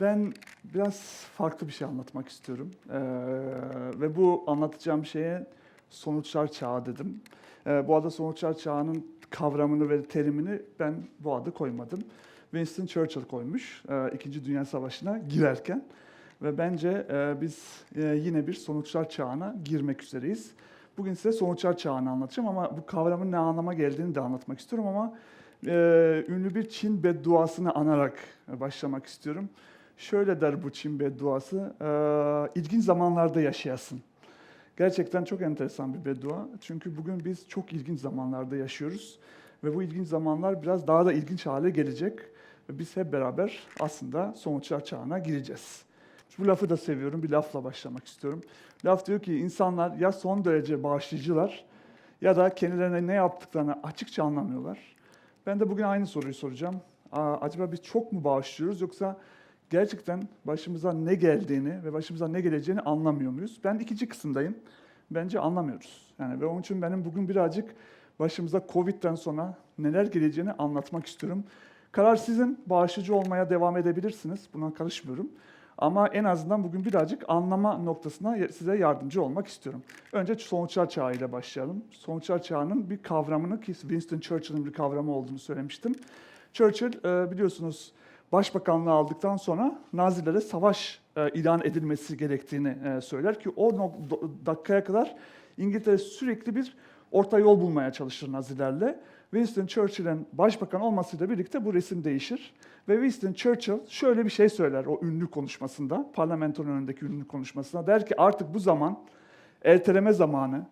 Ben biraz farklı bir şey anlatmak istiyorum. Ee, ve bu anlatacağım şeye sonuçlar çağı dedim. Ee, bu arada sonuçlar çağının kavramını ve terimini ben bu adı koymadım. Winston Churchill koymuş e, İkinci Dünya Savaşı'na girerken. Ve bence e, biz e, yine bir sonuçlar çağına girmek üzereyiz. Bugün size sonuçlar çağını anlatacağım ama bu kavramın ne anlama geldiğini de anlatmak istiyorum ama e, ünlü bir Çin bedduasını anarak başlamak istiyorum. Şöyle der bu Çin bedduası, e, ilginç zamanlarda yaşayasın. Gerçekten çok enteresan bir beddua. Çünkü bugün biz çok ilginç zamanlarda yaşıyoruz. Ve bu ilginç zamanlar biraz daha da ilginç hale gelecek. Ve biz hep beraber aslında sonuçlar çağına gireceğiz. Bu lafı da seviyorum. Bir lafla başlamak istiyorum. Laf diyor ki insanlar ya son derece bağışlayıcılar ya da kendilerine ne yaptıklarını açıkça anlamıyorlar. Ben de bugün aynı soruyu soracağım. Aa, acaba biz çok mu bağışlıyoruz yoksa gerçekten başımıza ne geldiğini ve başımıza ne geleceğini anlamıyor muyuz? Ben ikinci kısımdayım. Bence anlamıyoruz. Yani ve onun için benim bugün birazcık başımıza Covid'den sonra neler geleceğini anlatmak istiyorum. Karar sizin. Bağışlayıcı olmaya devam edebilirsiniz. Buna karışmıyorum. Ama en azından bugün birazcık anlama noktasına size yardımcı olmak istiyorum. Önce sonuçlar çağı ile başlayalım. Sonuçlar çağının bir kavramını ki Winston Churchill'in bir kavramı olduğunu söylemiştim. Churchill e, biliyorsunuz başbakanlığı aldıktan sonra Nazilere savaş e, ilan edilmesi gerektiğini e, söyler ki o dakikaya kadar İngiltere sürekli bir orta yol bulmaya çalışır Nazilerle. Winston Churchill'in başbakan olmasıyla birlikte bu resim değişir. Ve Winston Churchill şöyle bir şey söyler o ünlü konuşmasında, parlamentonun önündeki ünlü konuşmasında. Der ki artık bu zaman erteleme zamanı,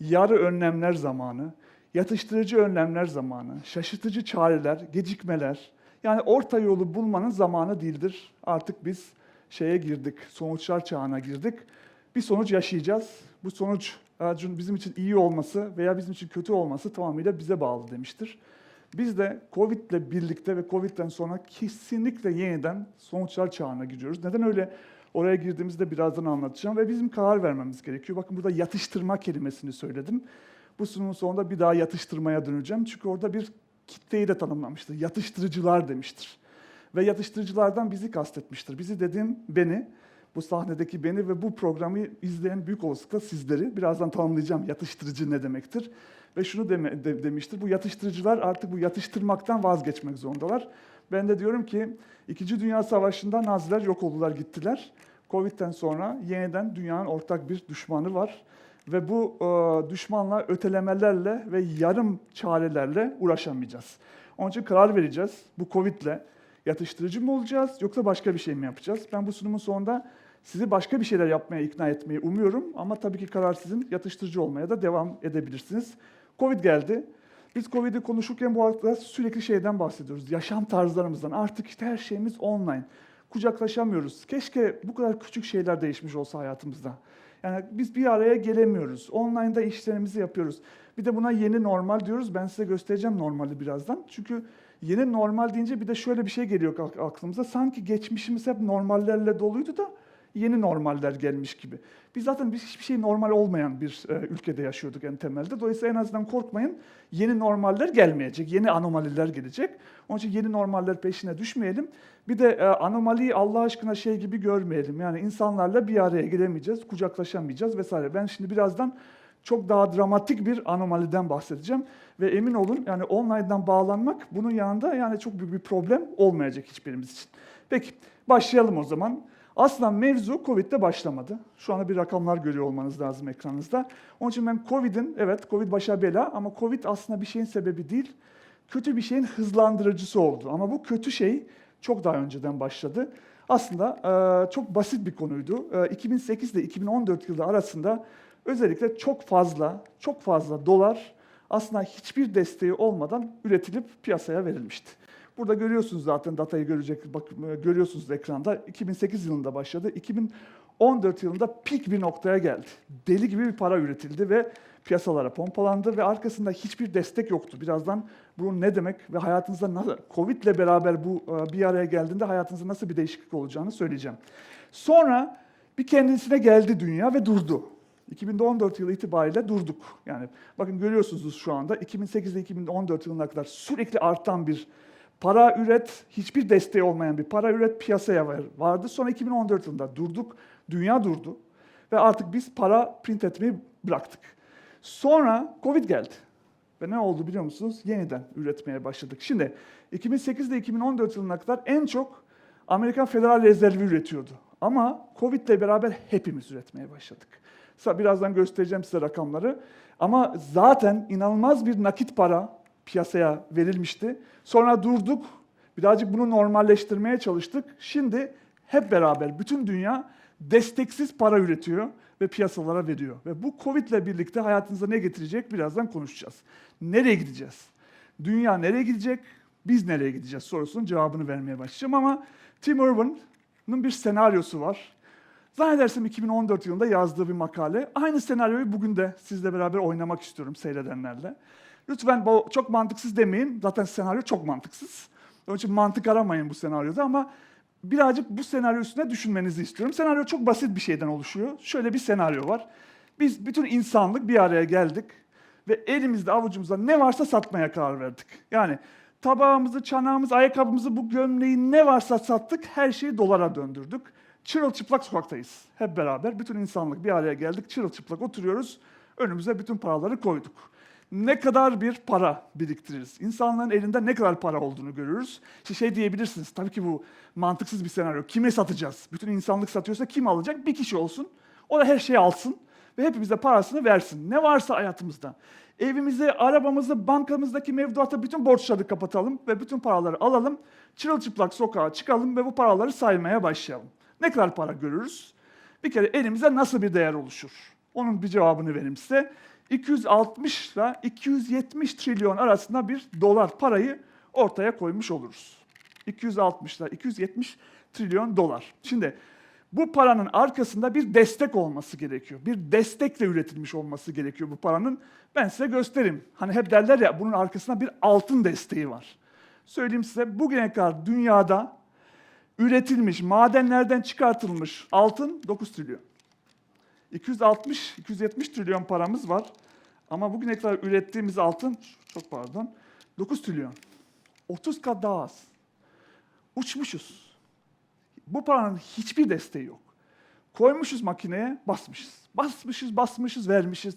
yarı önlemler zamanı, yatıştırıcı önlemler zamanı, şaşırtıcı çareler, gecikmeler. Yani orta yolu bulmanın zamanı değildir. Artık biz şeye girdik, sonuçlar çağına girdik. Bir sonuç yaşayacağız. Bu sonuç e, bizim için iyi olması veya bizim için kötü olması tamamıyla bize bağlı demiştir. Biz de Covid ile birlikte ve Covid'den sonra kesinlikle yeniden sonuçlar çağına giriyoruz. Neden öyle oraya girdiğimizde birazdan anlatacağım ve bizim karar vermemiz gerekiyor. Bakın burada yatıştırma kelimesini söyledim. Bu sunumun sonunda bir daha yatıştırmaya döneceğim. Çünkü orada bir kitleyi de tanımlamıştır. Yatıştırıcılar demiştir. Ve yatıştırıcılardan bizi kastetmiştir. Bizi dediğim beni, bu sahnedeki beni ve bu programı izleyen büyük olasılıkla sizleri birazdan tanımlayacağım yatıştırıcı ne demektir. Ve şunu deme, de, demiştir, bu yatıştırıcılar artık bu yatıştırmaktan vazgeçmek zorundalar. Ben de diyorum ki İkinci Dünya Savaşı'nda Naziler yok oldular gittiler. Covid'den sonra yeniden dünyanın ortak bir düşmanı var. Ve bu e, düşmanla ötelemelerle ve yarım çarelerle uğraşamayacağız. Onun için karar vereceğiz bu Covid'le. Yatıştırıcı mı olacağız yoksa başka bir şey mi yapacağız? Ben bu sunumun sonunda sizi başka bir şeyler yapmaya ikna etmeyi umuyorum. Ama tabii ki karar sizin. Yatıştırıcı olmaya da devam edebilirsiniz. Covid geldi. Biz Covid'i konuşurken bu arada sürekli şeyden bahsediyoruz. Yaşam tarzlarımızdan. Artık işte her şeyimiz online. Kucaklaşamıyoruz. Keşke bu kadar küçük şeyler değişmiş olsa hayatımızda. Yani biz bir araya gelemiyoruz. Online'da işlerimizi yapıyoruz. Bir de buna yeni normal diyoruz. Ben size göstereceğim normali birazdan. Çünkü yeni normal deyince bir de şöyle bir şey geliyor ak- aklımıza. Sanki geçmişimiz hep normallerle doluydu da yeni normaller gelmiş gibi. Biz zaten biz hiçbir şey normal olmayan bir e, ülkede yaşıyorduk en temelde. Dolayısıyla en azından korkmayın. Yeni normaller gelmeyecek. Yeni anomaliler gelecek. Onun için yeni normaller peşine düşmeyelim. Bir de e, anomaliyi Allah aşkına şey gibi görmeyelim. Yani insanlarla bir araya gelemeyeceğiz, kucaklaşamayacağız vesaire. Ben şimdi birazdan çok daha dramatik bir anomaliden bahsedeceğim. Ve emin olun yani online'dan bağlanmak bunun yanında yani çok büyük bir problem olmayacak hiçbirimiz için. Peki başlayalım o zaman. Aslında mevzu Covid'de başlamadı. Şu anda bir rakamlar görüyor olmanız lazım ekranınızda. Onun için ben Covid'in, evet Covid başa bela ama Covid aslında bir şeyin sebebi değil, kötü bir şeyin hızlandırıcısı oldu. Ama bu kötü şey çok daha önceden başladı. Aslında e, çok basit bir konuydu. E, 2008 ile 2014 yılı arasında özellikle çok fazla, çok fazla dolar aslında hiçbir desteği olmadan üretilip piyasaya verilmişti. Burada görüyorsunuz zaten datayı görecek, bak, görüyorsunuz ekranda. 2008 yılında başladı. 2014 yılında pik bir noktaya geldi. Deli gibi bir para üretildi ve piyasalara pompalandı ve arkasında hiçbir destek yoktu. Birazdan bunun ne demek ve hayatınızda nasıl, Covid ile beraber bu e, bir araya geldiğinde hayatınızda nasıl bir değişiklik olacağını söyleyeceğim. Sonra bir kendisine geldi dünya ve durdu. 2014 yılı itibariyle durduk. Yani bakın görüyorsunuz şu anda 2008 ile 2014 yılına kadar sürekli artan bir Para üret, hiçbir desteği olmayan bir para üret piyasaya var- vardı. Sonra 2014 yılında durduk, dünya durdu ve artık biz para print etmeyi bıraktık. Sonra Covid geldi. Ve ne oldu biliyor musunuz? Yeniden üretmeye başladık. Şimdi 2008 ile 2014 yılına kadar en çok Amerikan Federal Rezervi üretiyordu. Ama Covid ile beraber hepimiz üretmeye başladık. Birazdan göstereceğim size rakamları. Ama zaten inanılmaz bir nakit para piyasaya verilmişti. Sonra durduk. Birazcık bunu normalleştirmeye çalıştık. Şimdi hep beraber bütün dünya desteksiz para üretiyor ve piyasalara veriyor. Ve bu Covid ile birlikte hayatınıza ne getirecek birazdan konuşacağız. Nereye gideceğiz? Dünya nereye gidecek? Biz nereye gideceğiz sorusunun cevabını vermeye başlayacağım ama Tim Urban'ın bir senaryosu var. Zannedersem 2014 yılında yazdığı bir makale. Aynı senaryoyu bugün de sizle beraber oynamak istiyorum seyredenlerle. Lütfen çok mantıksız demeyin. Zaten senaryo çok mantıksız. Onun için mantık aramayın bu senaryoda ama birazcık bu senaryo üstüne düşünmenizi istiyorum. Senaryo çok basit bir şeyden oluşuyor. Şöyle bir senaryo var. Biz bütün insanlık bir araya geldik ve elimizde avucumuzda ne varsa satmaya karar verdik. Yani tabağımızı, çanağımızı, ayakkabımızı, bu gömleği ne varsa sattık, her şeyi dolara döndürdük. Çırılçıplak sokaktayız hep beraber. Bütün insanlık bir araya geldik, çırılçıplak oturuyoruz. Önümüze bütün paraları koyduk. Ne kadar bir para biriktiririz? İnsanların elinde ne kadar para olduğunu görürüz. İşte şey diyebilirsiniz, tabii ki bu mantıksız bir senaryo. Kime satacağız? Bütün insanlık satıyorsa kim alacak? Bir kişi olsun. O da her şeyi alsın ve hepimize parasını versin. Ne varsa hayatımızda. Evimizi, arabamızı, bankamızdaki mevduatı, bütün borçları kapatalım ve bütün paraları alalım. Çırılçıplak sokağa çıkalım ve bu paraları saymaya başlayalım. Ne kadar para görürüz? Bir kere elimize nasıl bir değer oluşur? Onun bir cevabını vereyim size. 260 ile 270 trilyon arasında bir dolar parayı ortaya koymuş oluruz. 260 ile 270 trilyon dolar. Şimdi bu paranın arkasında bir destek olması gerekiyor. Bir destekle üretilmiş olması gerekiyor bu paranın. Ben size göstereyim. Hani hep derler ya bunun arkasında bir altın desteği var. Söyleyeyim size bugüne kadar dünyada üretilmiş, madenlerden çıkartılmış altın 9 trilyon. 260-270 trilyon paramız var. Ama bugüne kadar ürettiğimiz altın, çok pardon, 9 trilyon. 30 kat daha az. Uçmuşuz. Bu paranın hiçbir desteği yok. Koymuşuz makineye, basmışız. Basmışız, basmışız, vermişiz.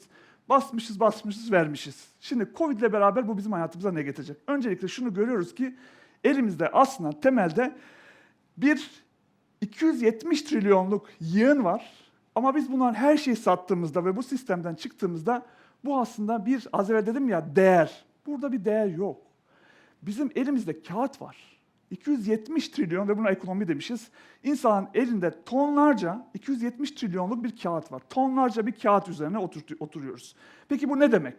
Basmışız, basmışız, vermişiz. Şimdi Covid ile beraber bu bizim hayatımıza ne getirecek? Öncelikle şunu görüyoruz ki elimizde aslında temelde bir 270 trilyonluk yığın var. Ama biz bunların her şeyi sattığımızda ve bu sistemden çıktığımızda bu aslında bir az evvel dedim ya değer. Burada bir değer yok. Bizim elimizde kağıt var. 270 trilyon ve buna ekonomi demişiz. İnsanın elinde tonlarca 270 trilyonluk bir kağıt var. Tonlarca bir kağıt üzerine oturuyoruz. Peki bu ne demek?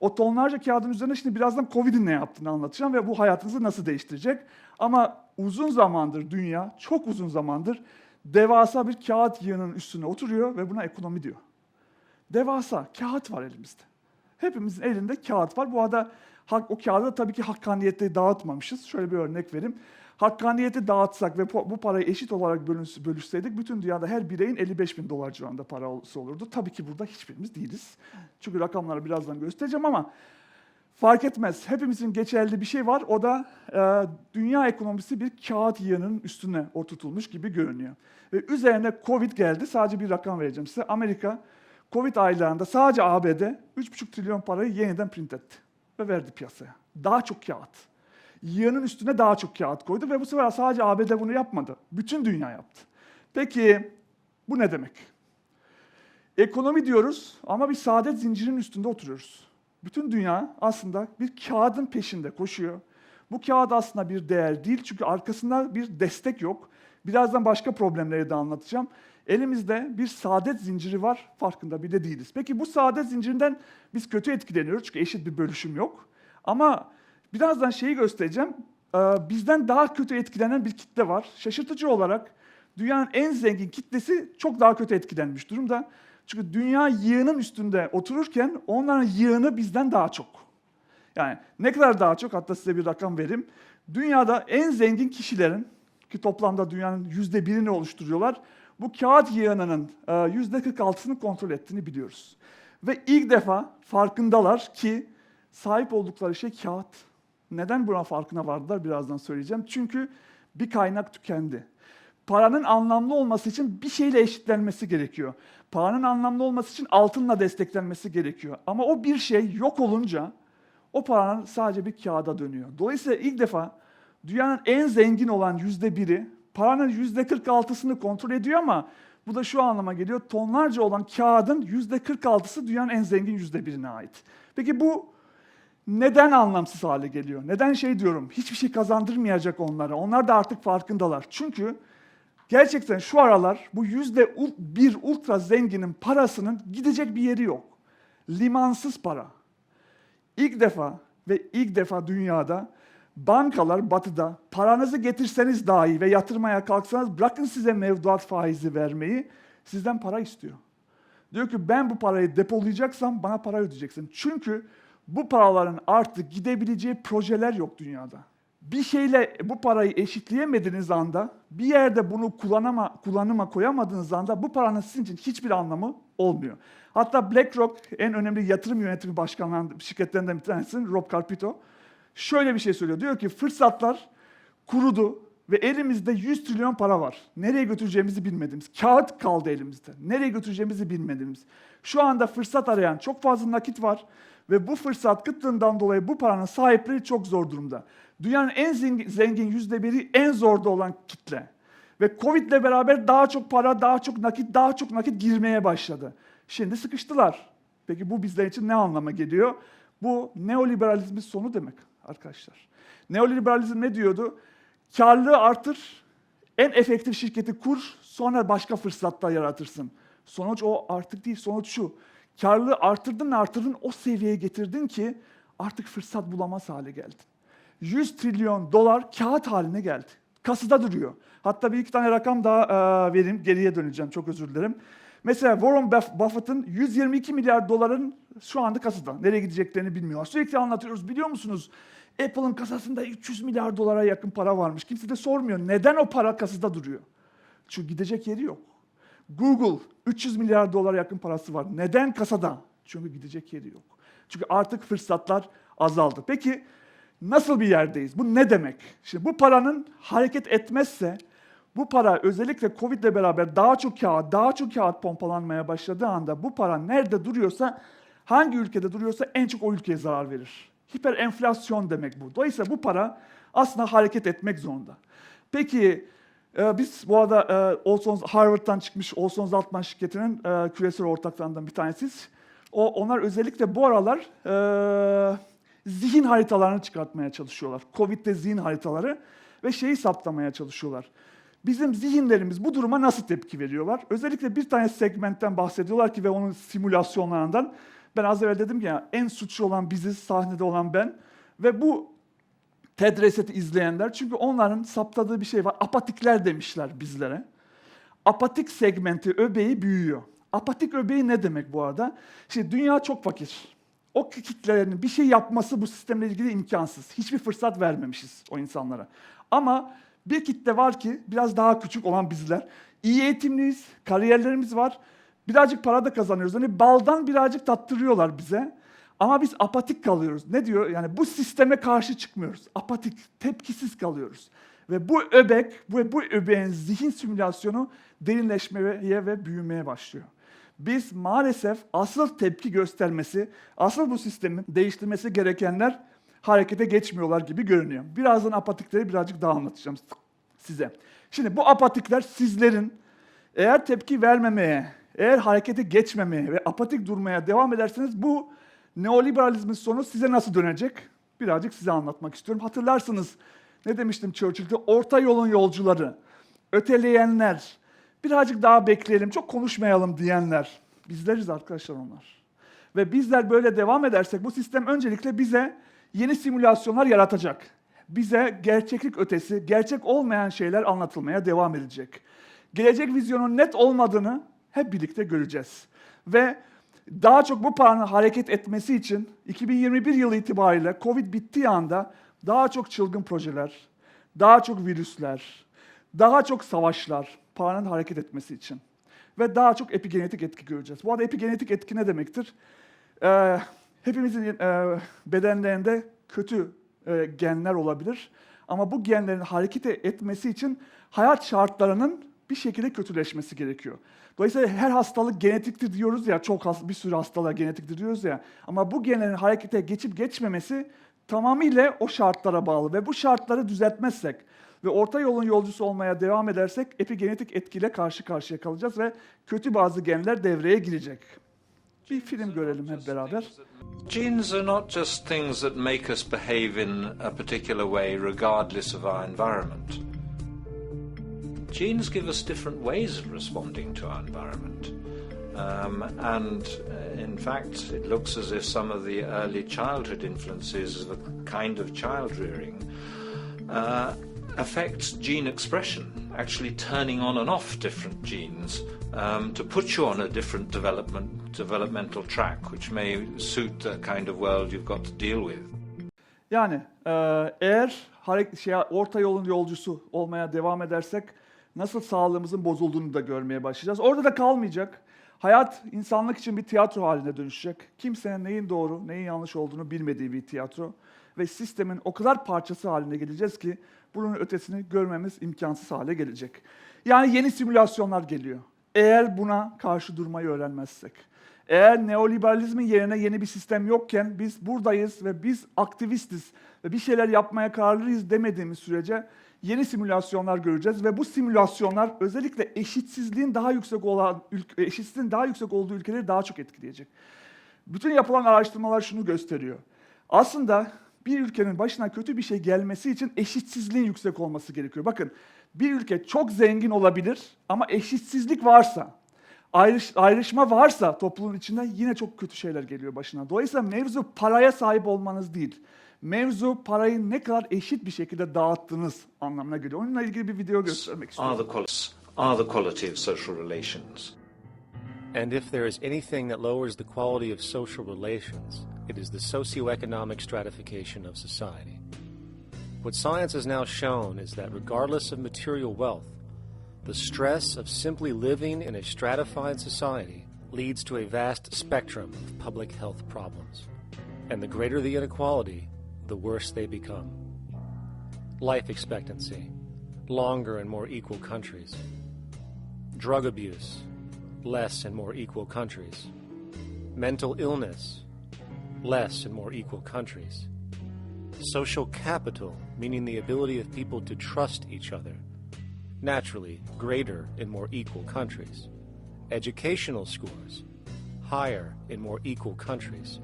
O tonlarca kağıdın üzerine şimdi birazdan Covid'in ne yaptığını anlatacağım ve bu hayatınızı nasıl değiştirecek. Ama uzun zamandır dünya, çok uzun zamandır devasa bir kağıt yığının üstüne oturuyor ve buna ekonomi diyor. Devasa kağıt var elimizde. Hepimizin elinde kağıt var. Bu arada hak, o kağıdı da tabii ki hakkaniyette dağıtmamışız. Şöyle bir örnek vereyim. Hakkaniyeti dağıtsak ve bu parayı eşit olarak bölüşseydik bütün dünyada her bireyin 55 bin dolar civarında parası olurdu. Tabii ki burada hiçbirimiz değiliz. Çünkü rakamları birazdan göstereceğim ama fark etmez. Hepimizin geçerli bir şey var. O da e, dünya ekonomisi bir kağıt yığının üstüne oturtulmuş gibi görünüyor. Ve üzerine Covid geldi. Sadece bir rakam vereceğim size. Amerika Covid aylarında sadece ABD 3,5 trilyon parayı yeniden print etti ve verdi piyasaya. Daha çok kağıt. Yığının üstüne daha çok kağıt koydu ve bu sefer sadece ABD bunu yapmadı. Bütün dünya yaptı. Peki bu ne demek? Ekonomi diyoruz ama bir saadet zincirinin üstünde oturuyoruz. Bütün dünya aslında bir kağıdın peşinde koşuyor. Bu kağıt aslında bir değer değil çünkü arkasında bir destek yok. Birazdan başka problemleri de anlatacağım. Elimizde bir saadet zinciri var, farkında bile değiliz. Peki bu saadet zincirinden biz kötü etkileniyoruz çünkü eşit bir bölüşüm yok. Ama birazdan şeyi göstereceğim. Ee, Bizden daha kötü etkilenen bir kitle var. Şaşırtıcı olarak dünyanın en zengin kitlesi çok daha kötü etkilenmiş durumda. Çünkü dünya yığının üstünde otururken onların yığını bizden daha çok. Yani ne kadar daha çok hatta size bir rakam vereyim. Dünyada en zengin kişilerin ki toplamda dünyanın yüzde birini oluşturuyorlar. Bu kağıt yığınının e, yüzde 46'sını kontrol ettiğini biliyoruz. Ve ilk defa farkındalar ki sahip oldukları şey kağıt. Neden buna farkına vardılar birazdan söyleyeceğim. Çünkü bir kaynak tükendi. Paranın anlamlı olması için bir şeyle eşitlenmesi gerekiyor. Paranın anlamlı olması için altınla desteklenmesi gerekiyor. Ama o bir şey yok olunca o paranın sadece bir kağıda dönüyor. Dolayısıyla ilk defa dünyanın en zengin olan yüzde biri paranın yüzde 46'sını kontrol ediyor ama bu da şu anlama geliyor. Tonlarca olan kağıdın yüzde 46'sı dünyanın en zengin yüzde birine ait. Peki bu neden anlamsız hale geliyor? Neden şey diyorum, hiçbir şey kazandırmayacak onlara. Onlar da artık farkındalar. Çünkü gerçekten şu aralar bu yüzde bir ultra zenginin parasının gidecek bir yeri yok. Limansız para. İlk defa ve ilk defa dünyada bankalar batıda paranızı getirseniz dahi ve yatırmaya kalksanız bırakın size mevduat faizi vermeyi sizden para istiyor. Diyor ki ben bu parayı depolayacaksam bana para ödeyeceksin. Çünkü bu paraların artık gidebileceği projeler yok dünyada. Bir şeyle bu parayı eşitleyemediğiniz anda, bir yerde bunu kullanama, kullanıma koyamadığınız anda bu paranın sizin için hiçbir anlamı olmuyor. Hatta BlackRock en önemli yatırım yönetimi başkanlarından, şirketlerinden bir tanesi Rob Carpito şöyle bir şey söylüyor. Diyor ki fırsatlar kurudu ve elimizde 100 trilyon para var. Nereye götüreceğimizi bilmediğimiz. Kağıt kaldı elimizde. Nereye götüreceğimizi bilmediğimiz. Şu anda fırsat arayan çok fazla nakit var ve bu fırsat kıtlığından dolayı bu paranın sahipleri çok zor durumda. Dünyanın en zengin, yüzde biri en zorda olan kitle. Ve Covid ile beraber daha çok para, daha çok nakit, daha çok nakit girmeye başladı. Şimdi sıkıştılar. Peki bu bizler için ne anlama geliyor? Bu neoliberalizmin sonu demek arkadaşlar. Neoliberalizm ne diyordu? Karlılığı artır, en efektif şirketi kur, sonra başka fırsatlar yaratırsın. Sonuç o artık değil, sonuç şu. Karlılığı artırdın artırdın, o seviyeye getirdin ki artık fırsat bulamaz hale geldin. 100 trilyon dolar kağıt haline geldi. Kasada duruyor. Hatta bir iki tane rakam daha e, vereyim, geriye döneceğim, çok özür dilerim. Mesela Warren Buff- Buffett'ın 122 milyar doların şu anda kasada. Nereye gideceklerini bilmiyorlar. Sürekli anlatıyoruz, biliyor musunuz? Apple'ın kasasında 300 milyar dolara yakın para varmış. Kimse de sormuyor. Neden o para kasada duruyor? Çünkü gidecek yeri yok. Google 300 milyar dolara yakın parası var. Neden kasada? Çünkü gidecek yeri yok. Çünkü artık fırsatlar azaldı. Peki nasıl bir yerdeyiz? Bu ne demek? Şimdi bu paranın hareket etmezse bu para özellikle Covid ile beraber daha çok kağıt, daha çok kağıt pompalanmaya başladığı anda bu para nerede duruyorsa, hangi ülkede duruyorsa en çok o ülkeye zarar verir. Hiper enflasyon demek bu. Dolayısıyla bu para aslında hareket etmek zorunda. Peki e, biz bu arada e, Olsons, Harvard'dan çıkmış Olsons Altman şirketinin e, küresel ortaklarından bir tanesiyiz. O, onlar özellikle bu aralar e, zihin haritalarını çıkartmaya çalışıyorlar. Covid'de zihin haritaları ve şeyi saptamaya çalışıyorlar. Bizim zihinlerimiz bu duruma nasıl tepki veriyorlar? Özellikle bir tane segmentten bahsediyorlar ki ve onun simülasyonlarından. Ben az evvel dedim ki ya en suçlu olan biziz, sahnede olan ben. Ve bu TED Reset'i izleyenler çünkü onların saptadığı bir şey var. Apatikler demişler bizlere. Apatik segmenti, öbeği büyüyor. Apatik öbeği ne demek bu arada? Şimdi dünya çok fakir. O kitlelerin bir şey yapması bu sistemle ilgili imkansız. Hiçbir fırsat vermemişiz o insanlara. Ama bir kitle var ki biraz daha küçük olan bizler. İyi eğitimliyiz, kariyerlerimiz var. Birazcık para da kazanıyoruz. Hani baldan birazcık tattırıyorlar bize. Ama biz apatik kalıyoruz. Ne diyor? Yani bu sisteme karşı çıkmıyoruz. Apatik, tepkisiz kalıyoruz. Ve bu öbek, bu, bu öbeğin zihin simülasyonu derinleşmeye ve büyümeye başlıyor. Biz maalesef asıl tepki göstermesi, asıl bu sistemi değiştirmesi gerekenler harekete geçmiyorlar gibi görünüyor. Birazdan apatikleri birazcık daha anlatacağım size. Şimdi bu apatikler sizlerin eğer tepki vermemeye, eğer harekete geçmemeye ve apatik durmaya devam ederseniz bu neoliberalizmin sonu size nasıl dönecek? Birazcık size anlatmak istiyorum. Hatırlarsınız ne demiştim Churchill'de? Orta yolun yolcuları, öteleyenler, birazcık daha bekleyelim, çok konuşmayalım diyenler. Bizleriz arkadaşlar onlar. Ve bizler böyle devam edersek bu sistem öncelikle bize yeni simülasyonlar yaratacak. Bize gerçeklik ötesi, gerçek olmayan şeyler anlatılmaya devam edecek. Gelecek vizyonun net olmadığını hep birlikte göreceğiz. Ve daha çok bu paranın hareket etmesi için 2021 yılı itibariyle Covid bittiği anda daha çok çılgın projeler, daha çok virüsler, daha çok savaşlar paranın hareket etmesi için. Ve daha çok epigenetik etki göreceğiz. Bu arada epigenetik etki ne demektir? Ee, hepimizin e, bedenlerinde kötü e, genler olabilir. Ama bu genlerin hareket etmesi için hayat şartlarının bir şekilde kötüleşmesi gerekiyor. Dolayısıyla her hastalık genetiktir diyoruz ya, çok has, bir sürü hastalığa genetiktir diyoruz ya. Ama bu genlerin harekete geçip geçmemesi tamamıyla o şartlara bağlı ve bu şartları düzeltmezsek ve orta yolun yolcusu olmaya devam edersek epigenetik etkiyle karşı karşıya kalacağız ve kötü bazı genler devreye girecek. Bir film görelim hep beraber. Genes are not just things that make us behave in a particular way regardless of our environment. Genes give us different ways of responding to our environment. Um, and uh, in fact, it looks as if some of the early childhood influences the kind of child rearing uh, affects gene expression, actually turning on and off different genes um, to put you on a different development developmental track, which may suit the kind of world you've got to deal with. Yani eğer hareket, şey, orta yolun yolcusu olmaya devam edersek nasıl sağlığımızın bozulduğunu da görmeye başlayacağız. Orada da kalmayacak. Hayat insanlık için bir tiyatro haline dönüşecek. Kimsenin neyin doğru, neyin yanlış olduğunu bilmediği bir tiyatro. Ve sistemin o kadar parçası haline geleceğiz ki bunun ötesini görmemiz imkansız hale gelecek. Yani yeni simülasyonlar geliyor. Eğer buna karşı durmayı öğrenmezsek. Eğer neoliberalizmin yerine yeni bir sistem yokken biz buradayız ve biz aktivistiz ve bir şeyler yapmaya kararlıyız demediğimiz sürece yeni simülasyonlar göreceğiz ve bu simülasyonlar özellikle eşitsizliğin daha yüksek olan eşitsizliğin daha yüksek olduğu ülkeleri daha çok etkileyecek. Bütün yapılan araştırmalar şunu gösteriyor. Aslında bir ülkenin başına kötü bir şey gelmesi için eşitsizliğin yüksek olması gerekiyor. Bakın bir ülke çok zengin olabilir ama eşitsizlik varsa, ayrış, ayrışma varsa toplumun içinde yine çok kötü şeyler geliyor başına. Dolayısıyla mevzu paraya sahip olmanız değil. Mevzu parayı ne kadar eşit bir şekilde dağıttığınız anlamına geliyor. Onunla ilgili bir video göstermek istiyorum. Are the, quali- are the quality of social relations. And if there is anything that lowers the quality of social relations, it is the socioeconomic stratification of society. What science has now shown is that regardless of material wealth, the stress of simply living in a stratified society leads to a vast spectrum of public health problems. And the greater the inequality, the worse they become. Life expectancy, longer in more equal countries. Drug abuse, less in more equal countries. Mental illness, less in more equal countries. Social capital, meaning the ability of people to trust each other, naturally greater in more equal countries. Educational scores, higher in more equal countries.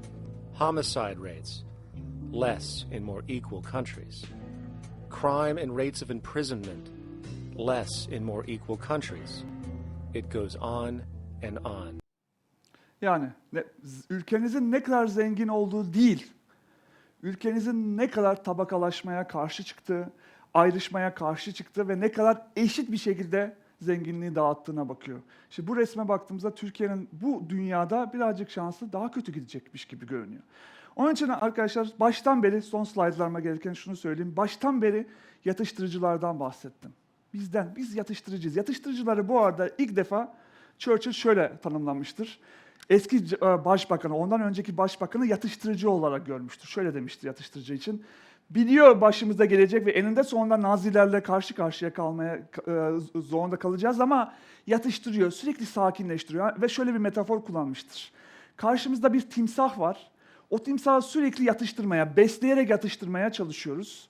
Homicide rates, less in more equal countries. Crime and rates of imprisonment, less in more equal countries. It goes on and on. Yani ne- ülkenizin ne kadar zengin olduğu değil, ülkenizin ne kadar tabakalaşmaya karşı çıktığı, ayrışmaya karşı çıktığı ve ne kadar eşit bir şekilde zenginliği dağıttığına bakıyor. İşte bu resme baktığımızda Türkiye'nin bu dünyada birazcık şansı daha kötü gidecekmiş gibi görünüyor. Onun için arkadaşlar baştan beri son slaytlarıma gelirken şunu söyleyeyim. Baştan beri yatıştırıcılardan bahsettim. Bizden, biz yatıştırıcıyız. Yatıştırıcıları bu arada ilk defa Churchill şöyle tanımlamıştır. Eski e, başbakanı, ondan önceki başbakanı yatıştırıcı olarak görmüştür. Şöyle demiştir yatıştırıcı için. Biliyor başımıza gelecek ve eninde sonunda Nazilerle karşı karşıya kalmaya e, zorunda kalacağız ama yatıştırıyor, sürekli sakinleştiriyor ve şöyle bir metafor kullanmıştır. Karşımızda bir timsah var. O timsahı sürekli yatıştırmaya, besleyerek yatıştırmaya çalışıyoruz.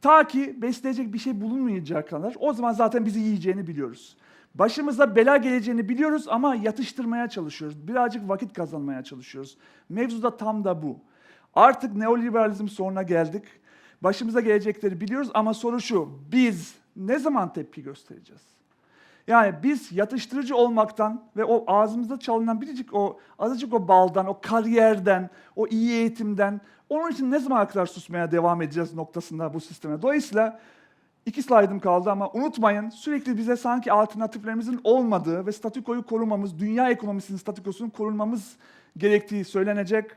Ta ki besleyecek bir şey bulunmayacak kadar o zaman zaten bizi yiyeceğini biliyoruz. Başımıza bela geleceğini biliyoruz ama yatıştırmaya çalışıyoruz. Birazcık vakit kazanmaya çalışıyoruz. Mevzu da tam da bu. Artık neoliberalizm sonuna geldik. Başımıza gelecekleri biliyoruz ama soru şu. Biz ne zaman tepki göstereceğiz? Yani biz yatıştırıcı olmaktan ve o ağzımızda çalınan biricik o azıcık o baldan, o kariyerden, o iyi eğitimden onun için ne zamana kadar susmaya devam edeceğiz noktasında bu sisteme. Dolayısıyla iki slaydım kaldı ama unutmayın sürekli bize sanki alternatiflerimizin olmadığı ve statükoyu korumamız, dünya ekonomisinin statükosunun korunmamız gerektiği söylenecek.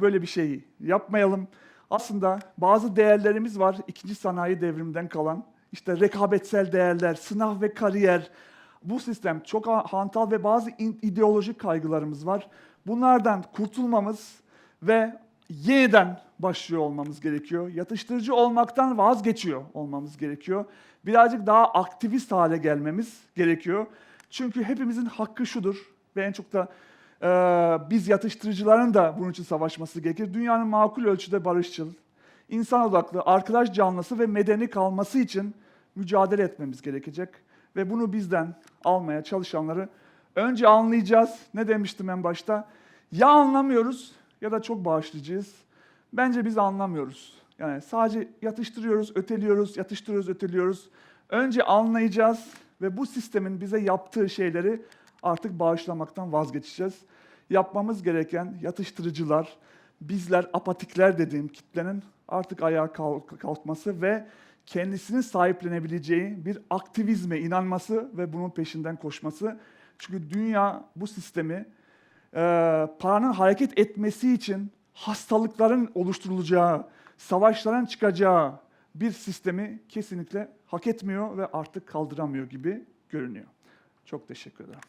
Böyle bir şeyi yapmayalım. Aslında bazı değerlerimiz var ikinci sanayi devriminden kalan. İşte rekabetsel değerler, sınav ve kariyer. Bu sistem çok ha- hantal ve bazı ideolojik kaygılarımız var. Bunlardan kurtulmamız ve yeniden başlıyor olmamız gerekiyor. Yatıştırıcı olmaktan vazgeçiyor olmamız gerekiyor. Birazcık daha aktivist hale gelmemiz gerekiyor. Çünkü hepimizin hakkı şudur ve en çok da e, biz yatıştırıcıların da bunun için savaşması gerekir. Dünyanın makul ölçüde barışçıl, insan odaklı, arkadaş canlısı ve medeni kalması için mücadele etmemiz gerekecek. Ve bunu bizden almaya çalışanları önce anlayacağız. Ne demiştim en başta? Ya anlamıyoruz ya da çok bağışlayıcıyız. Bence biz anlamıyoruz. Yani sadece yatıştırıyoruz, öteliyoruz, yatıştırıyoruz, öteliyoruz. Önce anlayacağız ve bu sistemin bize yaptığı şeyleri artık bağışlamaktan vazgeçeceğiz. Yapmamız gereken yatıştırıcılar, bizler apatikler dediğim kitlenin artık ayağa kalk- kalkması ve kendisini sahiplenebileceği bir aktivizme inanması ve bunun peşinden koşması. Çünkü dünya bu sistemi paranın hareket etmesi için hastalıkların oluşturulacağı, savaşların çıkacağı bir sistemi kesinlikle hak etmiyor ve artık kaldıramıyor gibi görünüyor. Çok teşekkür ederim.